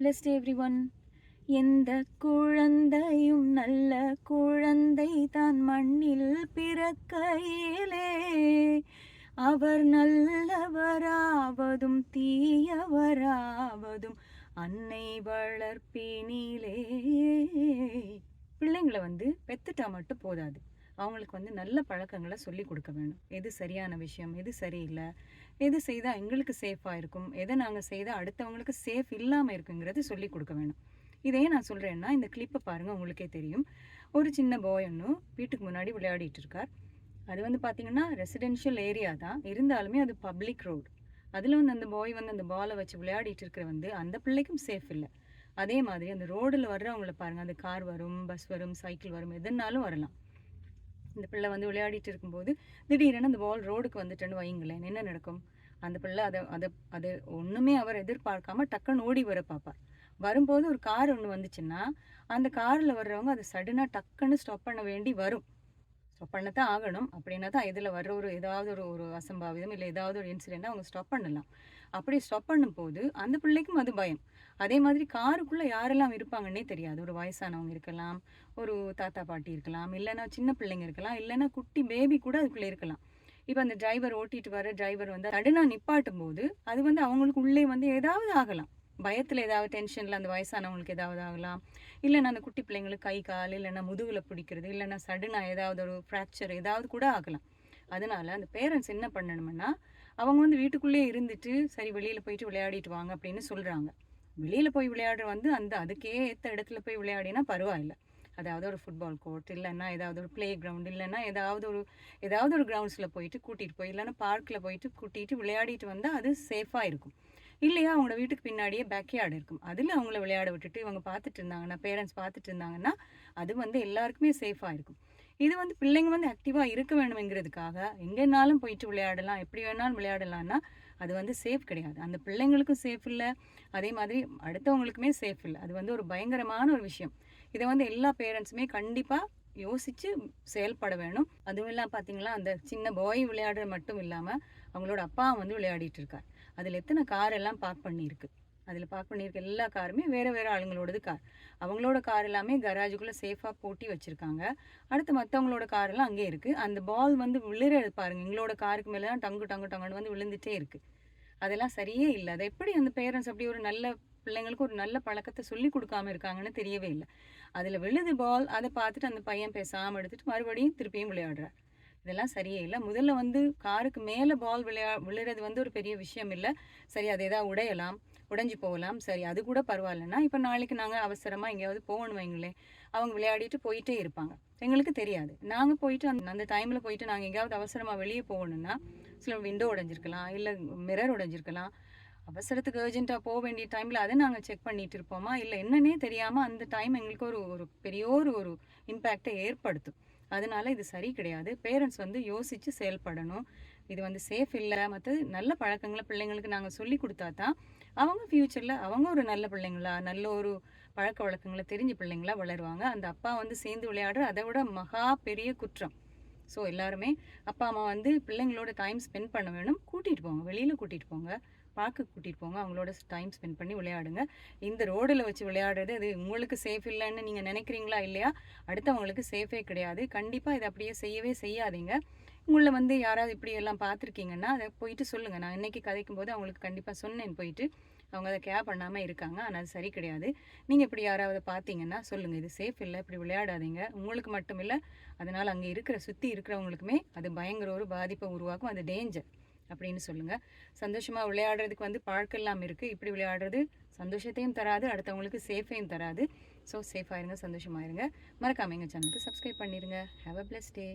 Blessed every one எந்த குழந்தையும் நல்ல குழந்தை தான் மண்ணில் பிறக்கையிலே அவர் நல்லவராவதும் தீயவராவதும் அன்னை வளர்ப்பினிலே. பிள்ளைங்களை வந்து பெத்துட்டா மட்டும் போதாது. அவங்களுக்கு வந்து நல்ல பழக்கங்களை சொல்லி கொடுக்க வேணும். எது சரியான விஷயம் எது சரியில்லை எது செய்தால் எங்களுக்கு சேஃபாக இருக்கும் எதை நாங்கள் செய்தால் அடுத்தவங்களுக்கு சேஃப் இல்லாமல் இருக்குங்கிறது சொல்லி கொடுக்க வேணும். இதே நான் சொல்கிறேன்னா இந்த கிளிப்பை பாருங்கள் உங்களுக்கே தெரியும். ஒரு சின்ன பாய் ஒன்று வீட்டுக்கு முன்னாடி விளையாடிட்டு இருக்கார். அது வந்து பார்த்தீங்கன்னா ரெசிடென்ஷியல் ஏரியா தான். இருந்தாலுமே அது பப்ளிக் ரோடு அதில் வந்து அந்த பாய் வந்து அந்த பாலை வச்சு விளையாடிட்டு இருக்கிற வந்து அந்த பிள்ளைக்கும் சேஃப் இல்லை. அதே மாதிரி அந்த ரோடில் வர்றவங்கள பாருங்கள் அந்த கார் வரும் பஸ் வரும் சைக்கிள் வரும் எதுனாலும் வரலாம். இந்த பிள்ளை வந்து விளையாடிட்டு இருக்கும்போது திடீரென அந்த பால் ரோடுக்கு வந்துட்டேன்னு வைங்களேன் என்ன நடக்கும்? அந்த பிள்ளை அதை அதை அது ஒன்றுமே அவர் எதிர்பார்க்காம டக்குன்னு ஓடி வர பார்ப்பார். வரும்போது ஒரு கார் ஒன்று வந்துச்சுன்னா அந்த காரில் வர்றவங்க அதை சடனாக டக்குன்னு ஸ்டாப் பண்ண வேண்டி வரும். ஸ்டாப் பண்ண தான் ஆகணும். அப்படின்னா தான் இதில் வர்ற ஒரு ஏதாவது ஒரு ஒரு அசம்பாவிதம் இல்லை ஏதாவது ஒரு இன்சிடெண்ட் அவங்க ஸ்டாப் பண்ணலாம். அப்படி ஸ்டாப் பண்ணும்போது அந்த பிள்ளைக்கும் அது பயம். அதே மாதிரி காருக்குள்ளே யாரெல்லாம் இருப்பாங்கன்னே தெரியாது. ஒரு வயசானவங்க இருக்கலாம் ஒரு தாத்தா பாட்டி இருக்கலாம் இல்லைன்னா சின்ன பிள்ளைங்க இருக்கலாம் இல்லைன்னா குட்டி பேபி கூட அதுக்குள்ளே இருக்கலாம். இப்போ அந்த டிரைவர் ஓட்டிட்டு வர டிரைவர் வந்து தடுனா நிப்பாட்டும் போது அது வந்து அவங்களுக்கு உள்ளே வந்து ஏதாவது ஆகலாம். பயத்தில் ஏதாவது டென்ஷனில் அந்த வயசானவங்களுக்கு ஏதாவது ஆகலாம். இல்லைன்னா அந்த குட்டி பிள்ளைங்களுக்கு கை கால் இல்லைன்னா முதுகில் பிடிக்கிறது இல்லைன்னா சடனாக ஏதாவது ஒரு ஃப்ராக்சர் ஏதாவது கூட ஆகலாம். அதனால அந்த பேரண்ட்ஸ் என்ன பண்ணணும்னா அவங்க வந்து வீட்டுக்குள்ளேயே இருந்துட்டு சரி வெளியில் போயிட்டு விளையாடிட்டு வாங்க அப்படின்னு சொல்கிறாங்க வெளியில் போய் விளையாடுற வந்து அந்த அதுக்கே ஏற்ற இடத்துல போய் விளையாடினா பரவாயில்ல. அதாவது ஒரு ஃபுட்பால் கோர்ட் இல்லைன்னா ஏதாவது ஒரு ப்ளே கிரவுண்ட் இல்லைன்னா ஏதாவது ஒரு ஏதாவது ஒரு கிரவுண்ட்ஸில் போயிட்டு கூட்டிகிட்டு போய் இல்லைன்னா பார்க்கில் போயிட்டு கூட்டிகிட்டு விளையாடிட்டு வந்தால் அது சேஃபாக இருக்கும். இல்லையா? அவங்களோட வீட்டுக்கு பின்னாடியே பேக்யார்டு இருக்கும். அதில் அவங்கள விளையாட விட்டுட்டு இவங்க பார்த்துட்டு இருந்தாங்கன்னா பேரண்ட்ஸ் பார்த்துட்டு இருந்தாங்கன்னா அது வந்து எல்லாருக்குமே சேஃபாக இருக்கும். இது வந்து பிள்ளைங்க வந்து ஆக்டிவாக இருக்க வேணுங்கிறதுக்காக எங்கேனாலும் போயிட்டு விளையாடலாம். எப்படி வேணாலும் விளையாடலாம்னா அது வந்து சேஃப் கிடையாது. அந்த பிள்ளைங்களுக்கும் சேஃப் இல்லை. அதே மாதிரி அடுத்தவங்களுக்குமே சேஃப் இல்லை. அது வந்து ஒரு பயங்கரமான ஒரு விஷயம். இதை வந்து எல்லா பேரண்ட்ஸுமே கண்டிப்பாக யோசித்து செயல்பட வேணும். அதுவும் இல்லாமல் பார்த்தீங்களா அந்த சின்ன பாய் விளையாடுறது மட்டும் இல்லாமல் அவங்களோட அப்பா வந்து விளையாடிட்டு இருக்கார். அதில் எத்தனை கார் எல்லாம் பார்க் பண்ணியிருக்கு. அதில் பார்க் பண்ணியிருக்க எல்லா காருமே வேறு வேறு ஆளுங்களோடது கார் அவங்களோட கார் எல்லாமே கராஜுக்குள்ளே சேஃபாக போட்டி வச்சுருக்காங்க. அடுத்து மற்றவங்களோட காரெல்லாம் அங்கே இருக்குது அந்த பால் வந்து விழுற பாருங்கள் எங்களோட காருக்கு மேலே தான் டங்கு டங்கு டங்குன்னு வந்து விழுந்துட்டே இருக்குது அதெல்லாம் சரியே இல்லை. அதை எப்படி அந்த பேரண்ட்ஸ் அப்படி ஒரு நல்ல பிள்ளைங்களுக்கு ஒரு நல்ல பழக்கத்தை சொல்லி கொடுக்காம இருக்காங்கன்னு தெரியவே இல்லை. அதில் விழுது பால் அதை பார்த்துட்டு அந்த பையன் பேசாமல் எடுத்துட்டு மறுபடியும் திருப்பியும் விளையாடுறார். இதெல்லாம் சரியே இல்லை. முதல்ல வந்து காருக்கு மேலே பால் விளையா விழுறது வந்து ஒரு பெரிய விஷயம் இல்லை. சரி அது எதாவது உடையலாம் உடைஞ்சு போகலாம். சரி அது கூட பரவாயில்லன்னா இப்போ நாளைக்கு நாங்கள் அவசரமாக எங்கேயாவது போகணும் வைங்களேன். அவங்க விளையாடிட்டு போயிட்டே இருப்பாங்க. எங்களுக்கு தெரியாது. நாங்கள் போயிட்டு அந்த அந்த டைமில் போயிட்டு நாங்கள் எங்கேயாவது அவசரமாக வெளியே போகணுன்னா சில விண்டோ உடஞ்சிருக்கலாம் இல்லை மிரர் உடைஞ்சிருக்கலாம். அவசரத்துக்கு அர்ஜென்ட்டாக போக வேண்டிய டைமில் அதை நாங்கள் செக் பண்ணிட்டு இருப்போமா? இல்லை என்னன்னே தெரியாமல் அந்த டைம் எங்களுக்கு ஒரு ஒரு பெரிய ஒரு ஒரு இம்பேக்டை ஏற்படுத்தும். அதனால இது சரி கிடையாது. பேரண்ட்ஸ் வந்து யோசித்து செயல்படணும். இது வந்து சேஃப் இல்லை. மற்றது நல்ல பழக்கங்களை பிள்ளைங்களுக்கு நாங்கள் சொல்லி கொடுத்தா தான் அவங்க ஃப்யூச்சரில் அவங்க ஒரு நல்ல பிள்ளைங்களா நல்ல ஒரு பழக்க வழக்கங்களை தெரிஞ்ச பிள்ளைங்களா வளருவாங்க. அந்த அப்பா வந்து சேர்ந்து விளையாடுற அதை விட மகா பெரிய குற்றம். ஸோ எல்லாருமே அப்பா அம்மா வந்து பிள்ளைங்களோட டைம் ஸ்பெண்ட் பண்ண வேணும். கூட்டிகிட்டு போங்க. வெளியில் கூட்டிகிட்டு போங்க. பார்க்க கூட்டிகிட்டு போங்க. அவங்களோட டைம் ஸ்பெண்ட் பண்ணி விளையாடுங்க. இந்த ரோடில் வச்சு விளையாடுறது அது உங்களுக்கு சேஃப் இல்லைன்னு நீங்கள் நினைக்கிறீங்களா? இல்லையா? அடுத்தவங்களுக்கு சேஃபே கிடையாது. கண்டிப்பாக இதை அப்படியே செய்யவே செய்யாதீங்க. உங்களை வந்து யாராவது இப்படி எல்லாம் பார்த்துருக்கீங்கன்னா அதை போயிட்டு சொல்லுங்கள் நான் இன்றைக்கி கதைக்கும் போது அவங்களுக்கு கண்டிப்பாக சொன்னேன் போயிட்டு. அவங்க அதை கேர் பண்ணாமல் இருக்காங்க. ஆனால் அது சரி கிடையாது. நீங்கள் இப்படி யாராவது பார்த்தீங்கன்னா சொல்லுங்கள் இது சேஃப் இல்லை. இப்படி விளையாடாதீங்க. உங்களுக்கு மட்டும் இல்லை. அதனால் அங்கே இருக்கிற சுற்றி இருக்கிறவங்களுக்குமே அது பயங்கர ஒரு பாதிப்பை உருவாக்கும். அது டேஞ்சர் அப்படின்னு சொல்லுங்கள் சந்தோஷமாக விளையாடுறதுக்கு வந்து பழக்கெல்லாம் இருக்குது இப்படி விளையாடுறது சந்தோஷத்தையும் தராது. அடுத்தவங்களுக்கு சேஃபையும் தராது. ஸோ சேஃபாக இருங்க. சந்தோஷமாக இருங்க. மறக்காம எங்கள் சேனலுக்கு சப்ஸ்கிரைப் பண்ணிடுங்க ஹாவ் அ பிளஸ் டே